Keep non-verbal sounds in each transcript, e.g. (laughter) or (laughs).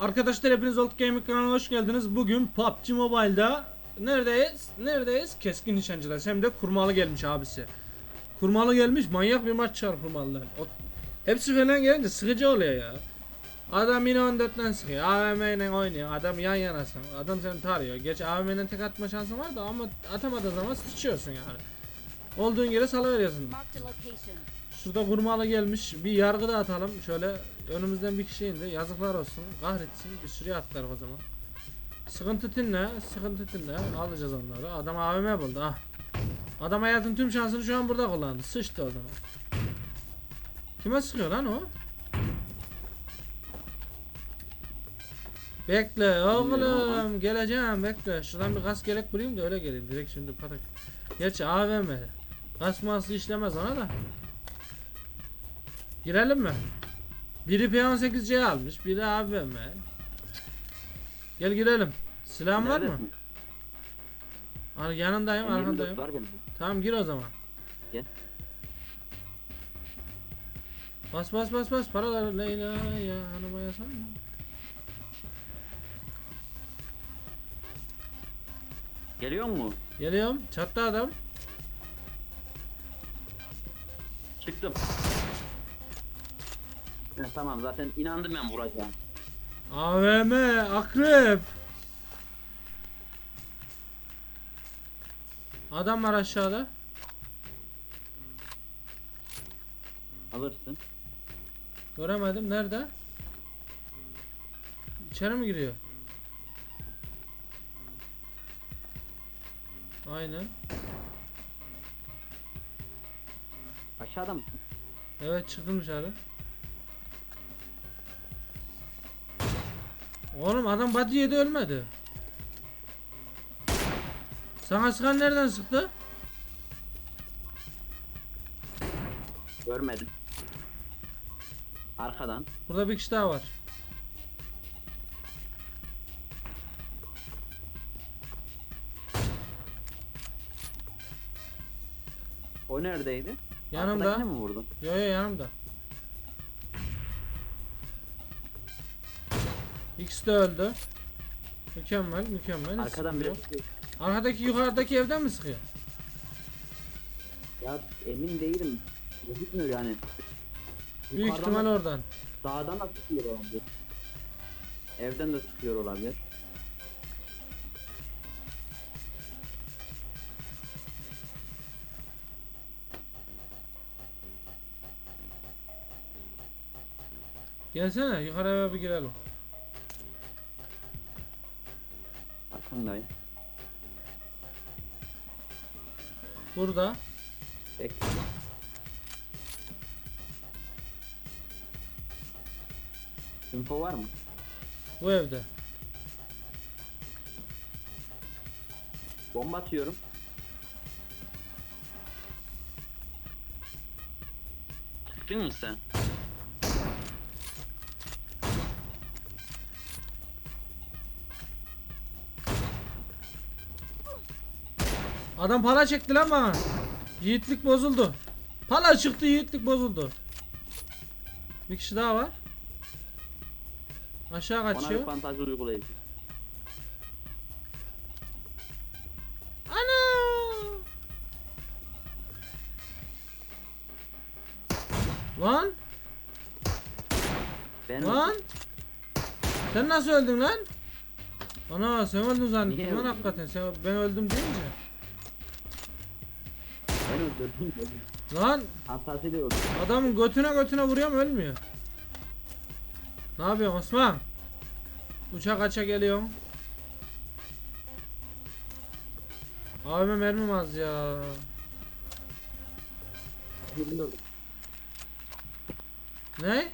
Arkadaşlar hepiniz Old Gaming kanalına hoş geldiniz. Bugün PUBG Mobile'da neredeyiz? Neredeyiz? Keskin nişancılar. Hem de kurmalı gelmiş abisi. Kurmalı gelmiş. Manyak bir maç kurmalılar. O, hepsi falan gelince sıkıcı oluyor ya. Adam yine 14'ten sıkıyor. AVM ile oynuyor. Adam yan yanasın. Adam seni tarıyor. Geç AVM'den tek atma şansın var da ama atamadığın zaman sıçıyorsun yani. Olduğun yere salıveriyorsun. Şurada kurmalı gelmiş. Bir yargı da atalım. Şöyle önümüzden bir kişi indi. Yazıklar olsun. Kahretsin. Bir sürü atlar o zaman. Sıkıntı tinle. Sıkıntı tinle. Alacağız onları. Adam AVM buldu. Ah. Adam hayatın tüm şansını şu an burada kullandı. Sıçtı o zaman. Kime sıkıyor lan o? Bekle oğlum geleceğim bekle şuradan bir gaz gerek bulayım da öyle geleyim direkt şimdi patak Geç AVM Gaz masası işlemez ona da Girelim mi? Biri P18C almış, biri AVM. Gel girelim. Silahın var mı? Neredesin? Ar yanındayım, M24 arkandayım. Var benim. Tamam gir o zaman. Gel. Bas bas bas bas paraları Leyla ya hanıma yasana. Geliyor mu? Geliyorum. Çattı adam. Çıktım. Tamam zaten inandım ben vuracağım. AVM akrep. Adam var aşağıda. Alırsın. Göremedim. Nerede? İçeri mi giriyor? Aynen. Aşağıda mısın? Evet çıktım dışarı. Oğlum adam body yedi ölmedi. Sana sıkan nereden sıktı? Görmedim. Arkadan. Burada bir kişi daha var. O neredeydi? Yanımda. Arkadakine mi vurdun? Yo yo yanımda. İkisi de öldü. Mükemmel mükemmel. Arkadan biri. Arkadaki yukarıdaki evden mi sıkıyor? Ya emin değilim. Gözükmüyor yani. Büyük Yukarıdan ihtimal da- oradan. Dağdan da sıkıyor olabilir. Evden de sıkıyor olabilir. Gelsene yukarı eve bir girelim. Arkandayım. Burada. Bekle. Info var mı? Bu evde. Bomba atıyorum. Çıktın mı sen? Adam para çekti lan bana. Yiğitlik bozuldu. Para çıktı yiğitlik bozuldu. Bir kişi daha var. Aşağı Ona bir kaçıyor. Ana! Lan! Ben Lan! Sen nasıl öldün lan? Ana sen öldün Niye zannettim lan hakikaten. Sen ben öldüm deyince. Lan de öldürdüm. adamın götüne götüne vuruyorum ölmüyor. Ne yapıyorsun Osman? Uçak aça geliyor. Abime mermim az ya. Ne?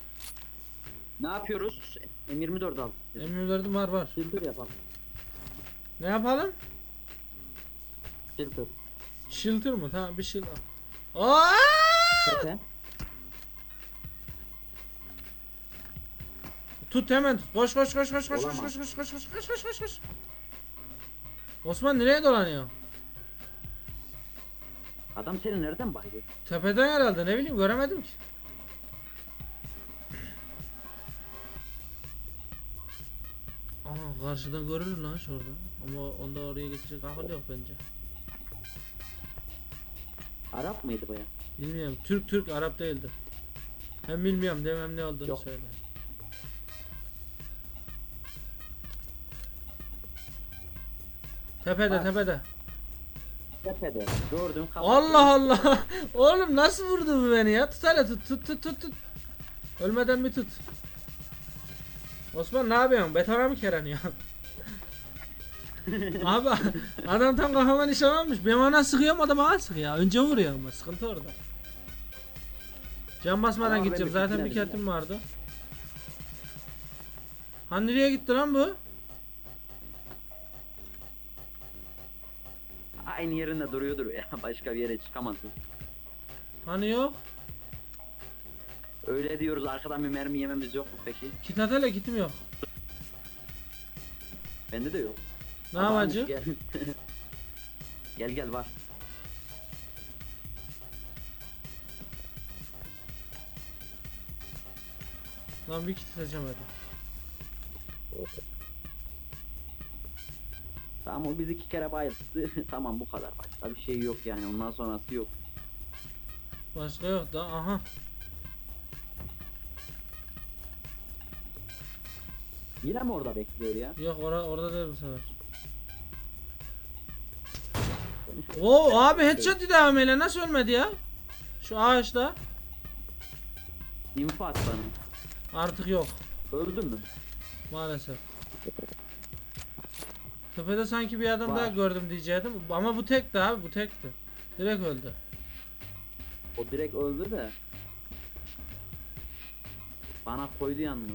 Ne yapıyoruz? M24 al. M24'üm var var. Filter yapalım. Ne yapalım? Filter. Shelter mı? Tamam bir şey. Aa! Tepe. Tut hemen tut. Koş koş koş koş koş koş Olamaz. koş koş koş koş koş koş koş koş. Osman nereye dolanıyor? Adam seni nereden baydı? Tepeden herhalde ne bileyim göremedim ki. Aha karşıdan görülür lan şurada. Ama onda oraya geçecek akıl yok bence. Arap mıydı bu ya? Bilmiyorum. Türk Türk Arap değildir. Hem bilmiyorum demem ne olduğunu Yok. söyle. Tepede Bak. tepede. Tepede. Gördüm kapat. Allah Allah. (laughs) Oğlum nasıl vurdu bu beni ya? Tut hele tut tut tut tut tut. Ölmeden bir tut. Osman ne yapıyorsun? Betona mı kereniyor? Abi adam tam kafama nişan almış. Ben ona sıkıyorum adam bana sıkıyor. Önce vuruyor ama sıkıntı orada. Can basmadan Ama ben gideceğim. Zaten bir kitlemedim kentim vardı. Hani nereye gitti lan bu? Aynı yerinde duruyordur ya. (laughs) Başka bir yere çıkamazsın. Hani yok? Öyle diyoruz arkadan bir mermi yememiz yok mu peki? Kit at hele kitim yok. Bende de yok. Ne Ama yapacak? Gel. (laughs) gel gel var. Lan bir kit atacağım hadi. Tamam o biz iki kere bayılttı. (laughs) tamam bu kadar. Başka bir şey yok yani. Ondan sonrası yok. Başka yok da aha. Yine mi orada bekliyor ya? Yok ora orada değil bu sefer. Oo abi headshot dedi ameyle nasıl ölmedi ya? Şu ağaçta İnfo at bana. artık yok Öldün mü? maalesef. Tepede sanki bir adam Var. daha gördüm diyecektim ama bu tekti abi bu tekti. Direkt öldü. O direkt öldü de. Bana koydu yalnız.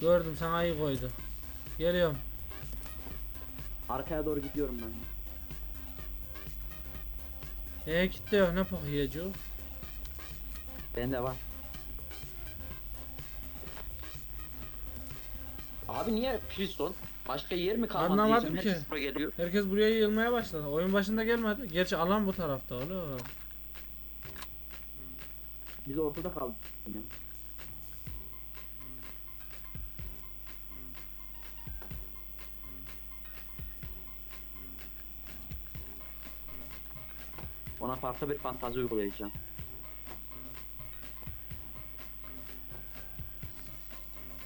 Gördüm sana iyi koydu. Geliyorum. Arkaya doğru gidiyorum ben. Kitle yok ne yiyeceğim. Bende var. Abi niye Priston? Başka yer mi kalmadı? Anlamadım diyeceğim. ki. Hepsi buraya geliyor. Herkes buraya yığılmaya başladı. Oyun başında gelmedi. Gerçi alan bu tarafta oğlum. Biz ortada kaldık. Ona farklı bir fantazi uygulayacağım.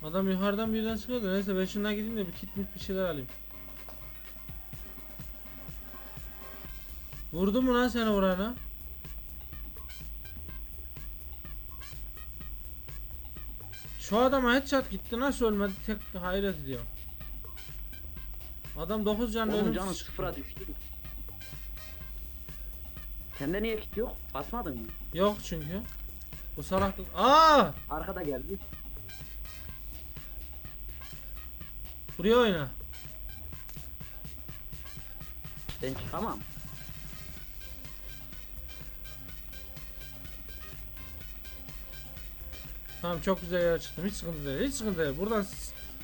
Adam yukarıdan birden çıkıyordu. Neyse ben şundan gideyim de bir kit mit bir şeyler alayım. Vurdu mu lan seni vurana? Şu adama headshot gitti nasıl ölmedi tek hayret ediyor. Adam 9 canlı Onun ölüm canı sıfıra düştü. Sende niye kit yok? Basmadın mı? Yok çünkü. Bu salaklık. Aa! Arkada geldi. Buraya oyna. Ben çıkamam. Tamam çok güzel yere çıktım. Hiç sıkıntı değil. Hiç sıkıntı değil. Buradan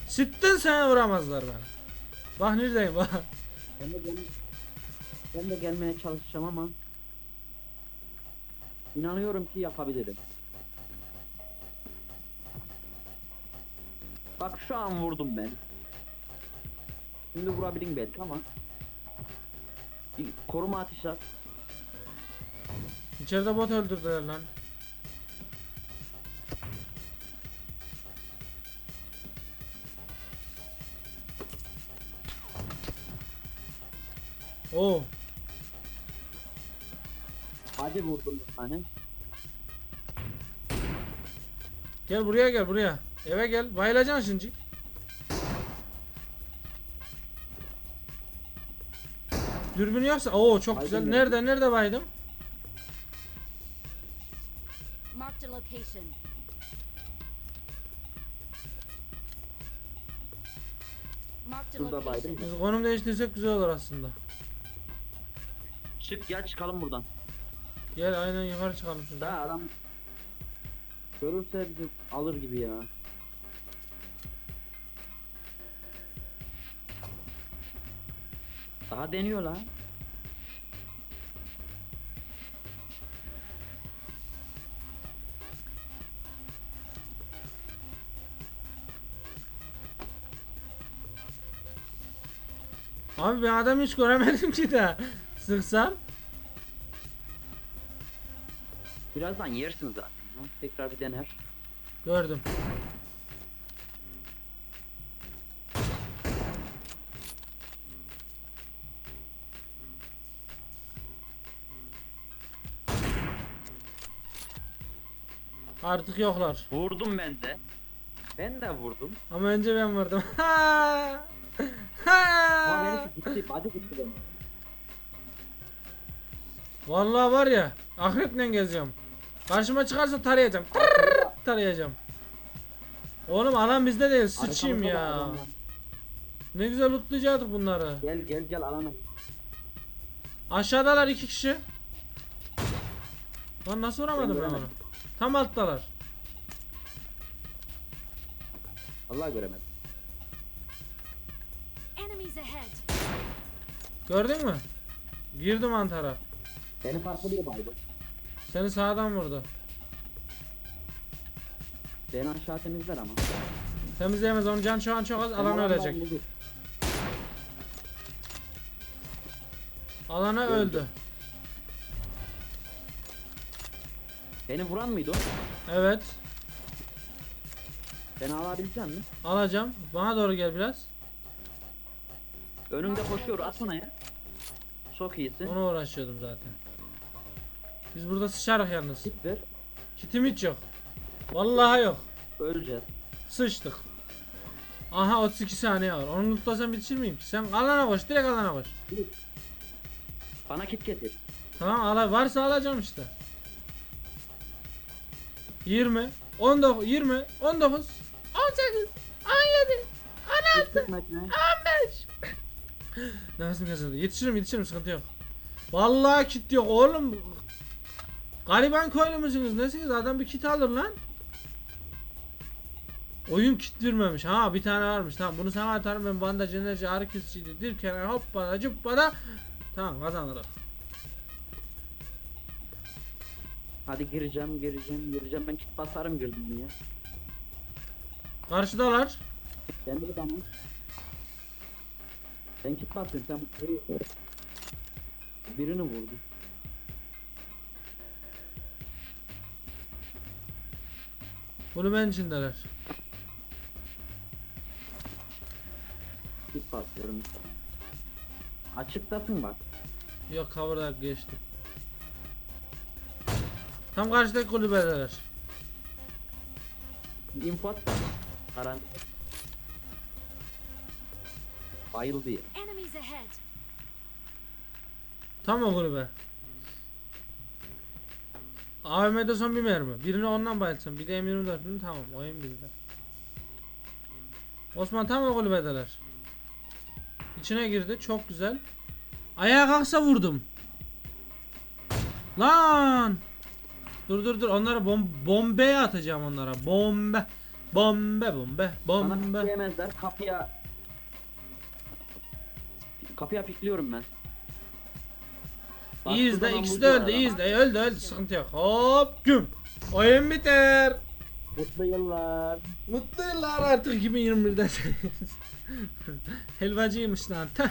sitten seni vuramazlar bana. Bak neredeyim bak. Ben de, gel ben de gelmeye çalışacağım ama inanıyorum ki yapabilirim. Bak şu an vurdum ben. Şimdi vurabilirim belki ama koruma ateşi at. İçeride bot öldürdüler lan. Oo, Hadi vurdum bir tane. gel buraya gel buraya. Eve gel. Bayılacaksın şimdi. Dürbün yoksa oo çok Baydın güzel. Nerede nerede baydım? Marked a location. Marked a Şurada baydım. Biz konum değiştirsek güzel olur aslında. Çık gel çıkalım buradan. Gel aynen yukarı çıkalım şuradan. Daha adam görürse bizi alır gibi ya. Daha deniyor lan. Abi ben adam hiç göremedim ki de. Sıksam. Birazdan yersin zaten. ha. Tekrar bir dener. Gördüm. Artık yoklar. Vurdum ben de. Ben de vurdum. Ama önce ben vurdum. (laughs) Ha! Ama Ha! benimki gitti. Hadi gitti benim. Vallahi var ya, ahretle geziyorum. Karşıma çıkarsa tarayacağım. Tarayacağım. Oğlum alan bizde değil, sıçayım da ya. adam var. Ne güzel lootlayacaktık bunları. Gel gel gel alana. Aşağıdalar iki kişi. Lan nasıl vuramadım ben onu? göremedim. Tam alttalar. Allah göremedim. Enemies ahead. Gördün mü? Girdi mantara. Beni farklı biri baydı. Seni sağdan vurdu. Beni aşağı temizler ama. Temizleyemez onun can şu an çok az alan ölecek. Alana Öldü. öldü. Beni vuran mıydı o? Evet. Beni alabilecek mi? Alacağım. Bana doğru gel biraz. Önümde koşuyor at ona ya. Çok iyisin. Ona uğraşıyordum zaten. Biz burada sıçarız yalnız. Git ver. Kitim hiç yok. Vallahi yok. Öleceğiz. Sıçtık. Aha 32 saniye var. Onu tutlasam bitişir miyim ki? Sen alana koş. Direkt alana koş. Bana kit getir. Tamam ala varsa alacağım işte. 20 19 20 19 18 17 Git makine. 15 Nefesim kesildi. Yetişirim yetişirim sıkıntı yok. Vallahi kit yok oğlum. Gariban köylü müsünüz? Nesiniz? Adam bir kit alır lan. Oyun kit vermemiş. Ha bir tane varmış. Tamam bunu sana atarım ben bandaj enerji ağrı kesiciydi. Dirken hop bana cıp bana. Tamam kazanırız. Hadi gireceğim gireceğim gireceğim. Ben kit basarım girdim ya. Karşıdalar. Ben de tane. Ben kit basıyorum sen birini vurdun. Bunu ben içindeler. Bir tane. Açıktasın bak. Yok cover'da geçti. Tam karşıdaki kulübedeler. Info at da. Karantina. Bayıldı ya. Tam o kulübe. AVM'de son bir mermi. Birini ondan bayılsın. Bir de M24'ünü tamam. Oyun bizde. Osman tam o kulübedeler. İçine girdi. Çok güzel. Ayağa kalksa vurdum. Lan! Dur dur dur. Onlara bom bombe atacağım onlara. Bombe. Bombe bombe. Bana Bombe. pikleyemezler. Kapıya Kapıya pikliyorum ben. Bak, İyi şuradan izle. ikisi de öldü. iyi ama. izle. Öldü öldü. Sıkıntı yok. Hop güm. Oyun biter. Mutlu yıllar. Mutlu yıllar artık 2021'de. (laughs) Helvacıymış lan. Tüh.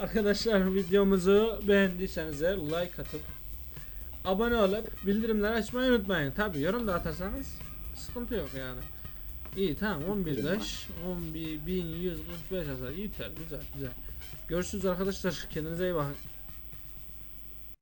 Arkadaşlar videomuzu beğendiyseniz eğer like atıp abone olup bildirimleri açmayı unutmayın. Tabi yorum da atarsanız sıkıntı yok yani. İyi tamam 11 leş 11 1145 hasar yeter güzel güzel. Görüşürüz arkadaşlar kendinize iyi bakın.